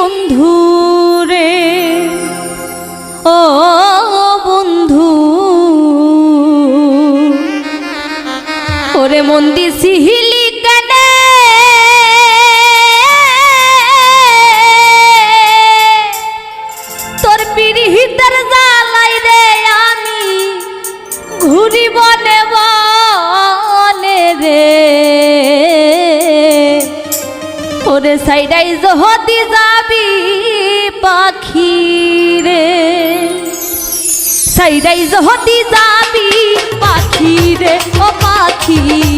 বন্ধু সাইডাই জহতি যাবি পাখি রে ও পাখি।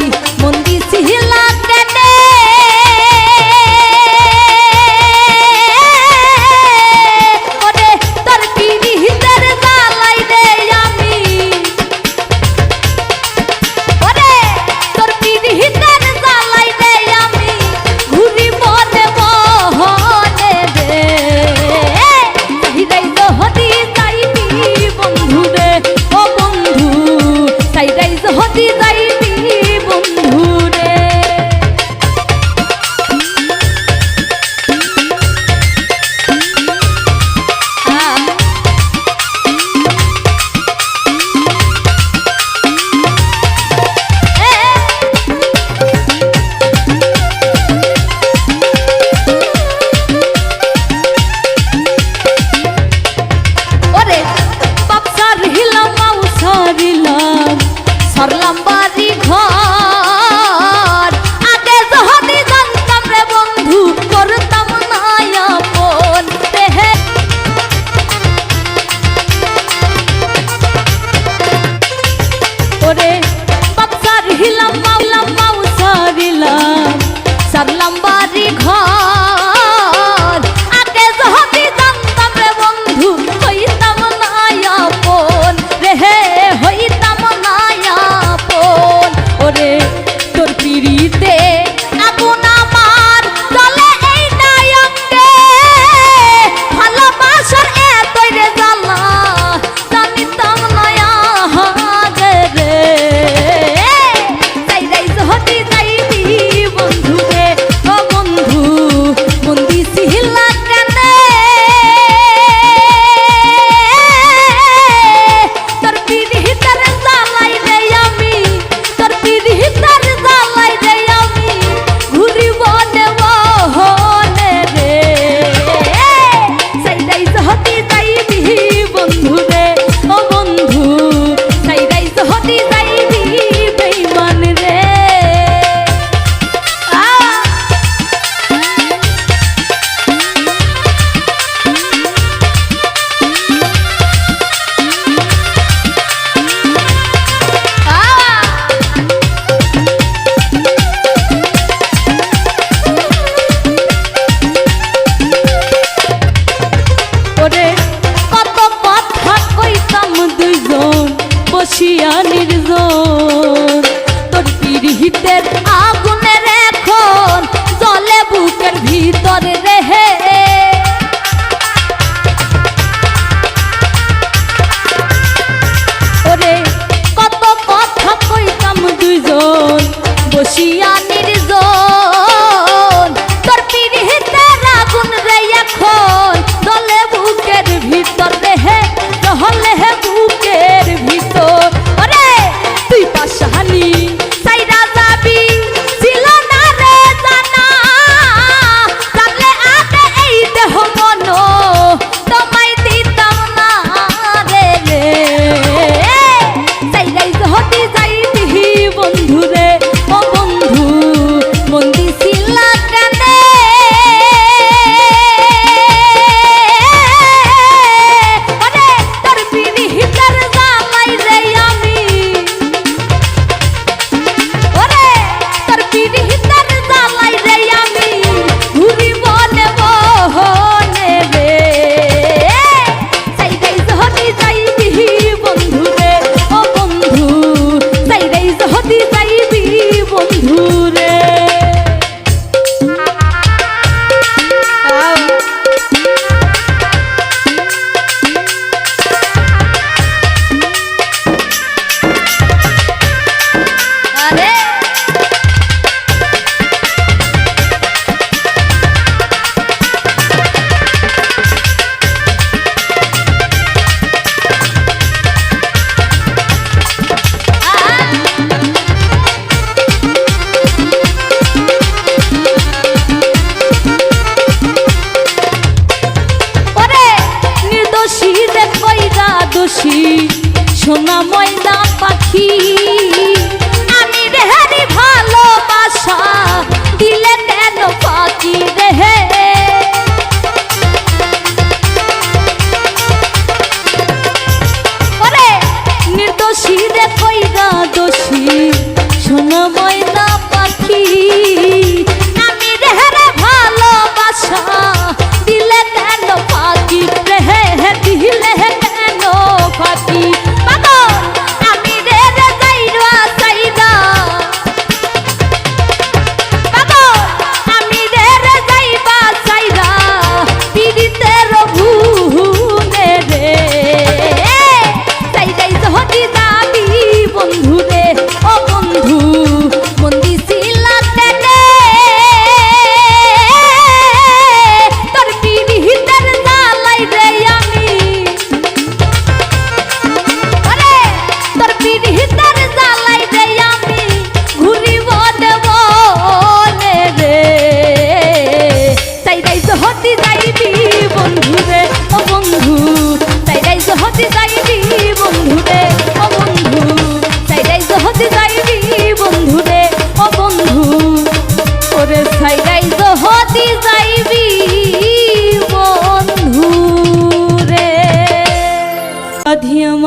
সোনা ময়না পাখি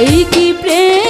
এই কি প্রেমের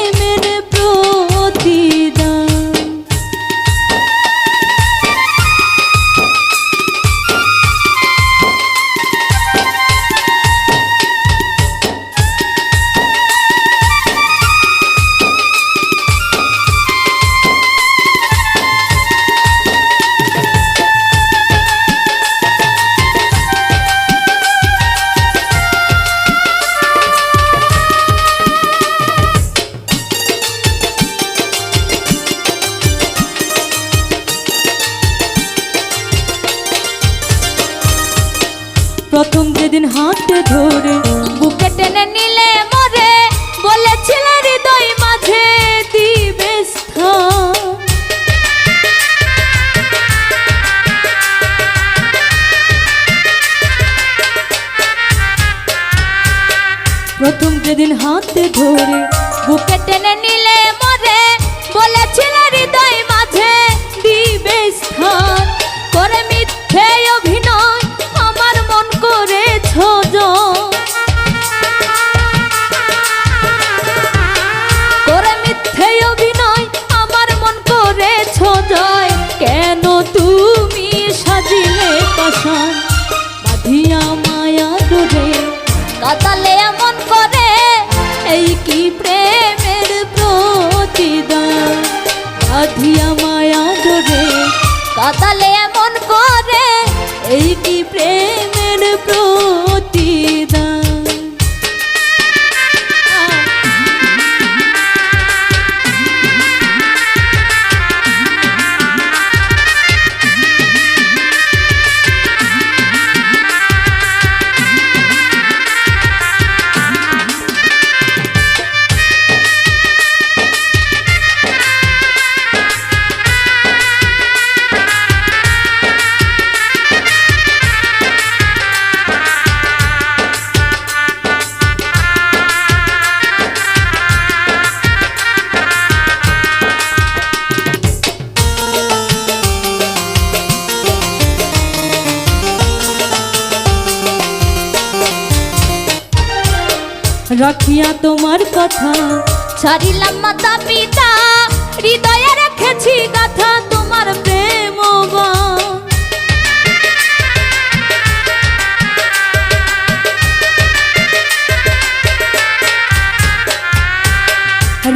হৃদয়ে রেখেছি গাথা তোমার প্রেম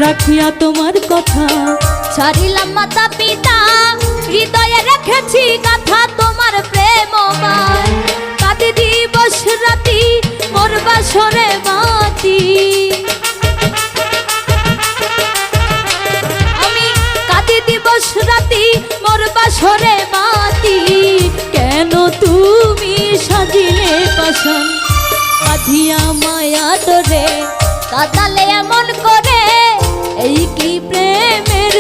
রাখিয়া তোমার কথা। ছাড়িলাম মাতা পিতা, হৃদয়ে রেখেছি গাথা তোমার প্রেম কাঁদি দিবস রাতি, মোর বাসরে বাতি। মোর মাতি কেন তুমি সাজিলে পাশন বাঁধিয়া মায়া তোরে কাদালে এমন করে, এই কি প্রেমের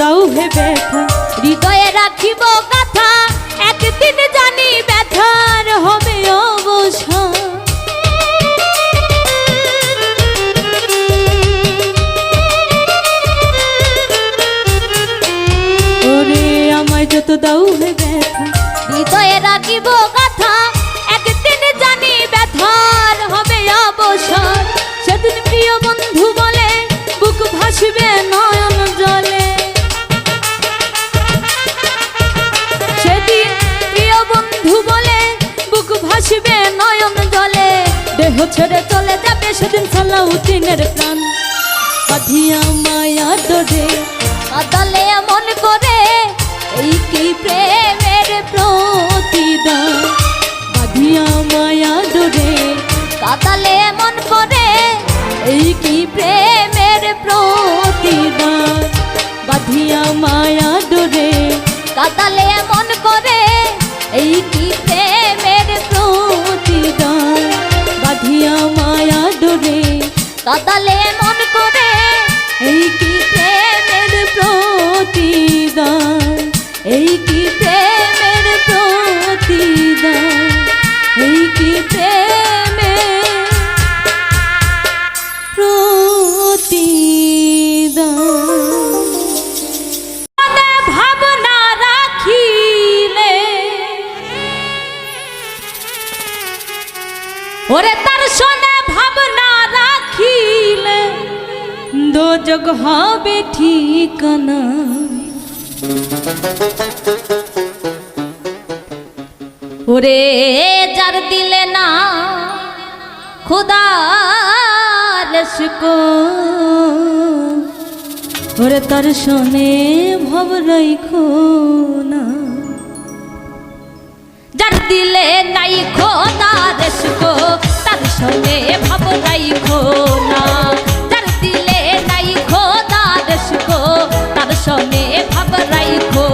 দাও হে ব্যথা। হৃদয়ে রাখিব কথা দেহ ছেড়ে চলে যাবে সেদিন সালাউদ্দিনের প্রাণ। কাঁধিয়া মায়া দরে আদালে এমন করে, এই কি প্রেমের প্রতিদান? কাঁধিয়া মায়া দরে কাতালে এমন করে, এই কি প্রেমের প্রতিদান? বাঁধিয়া মায়া দরে কাতালে এমন করে, এই কি তদলে ম কো ওরে তার শোনে ভব রাইখো না যার দিলে নাই খো তার সুখো তার শোনে ভব রাইখো না যার দিলে নাই খো তার সুখো তার শোনে ভব রাইখো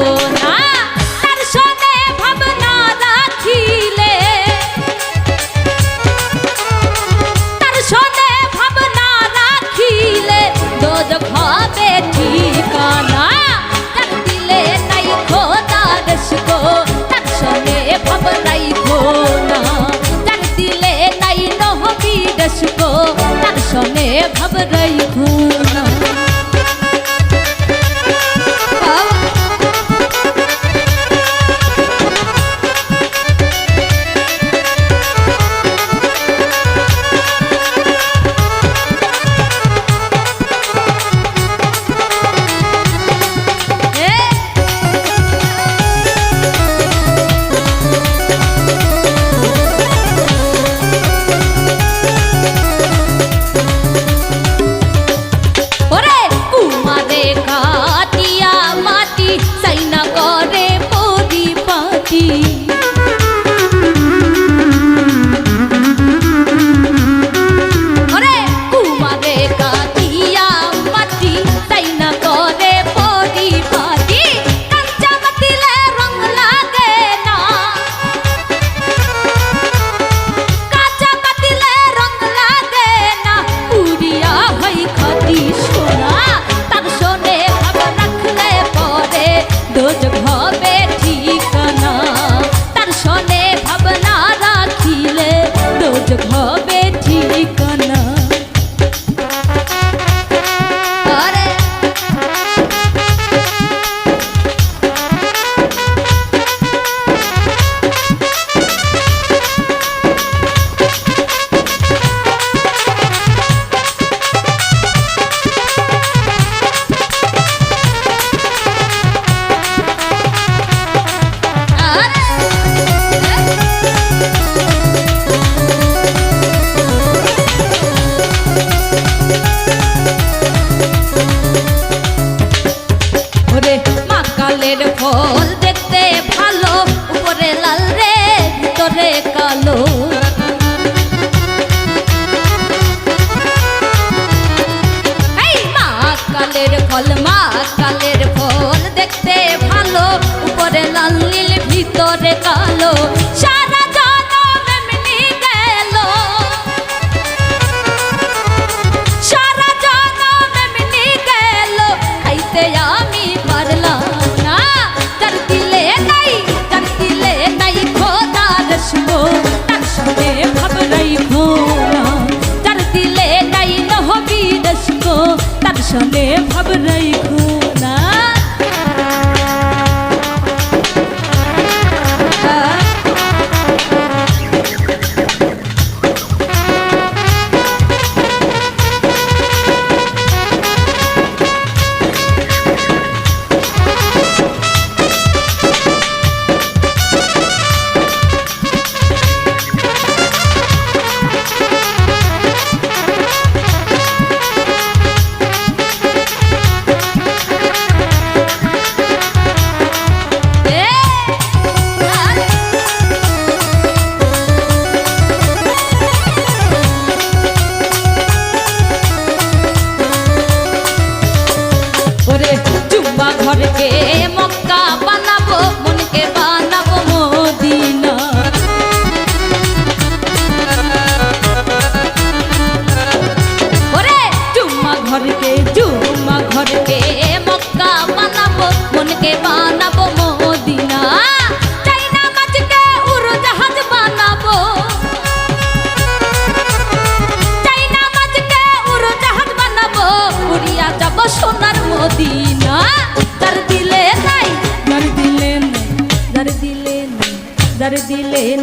ભવરઈ હું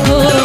Oh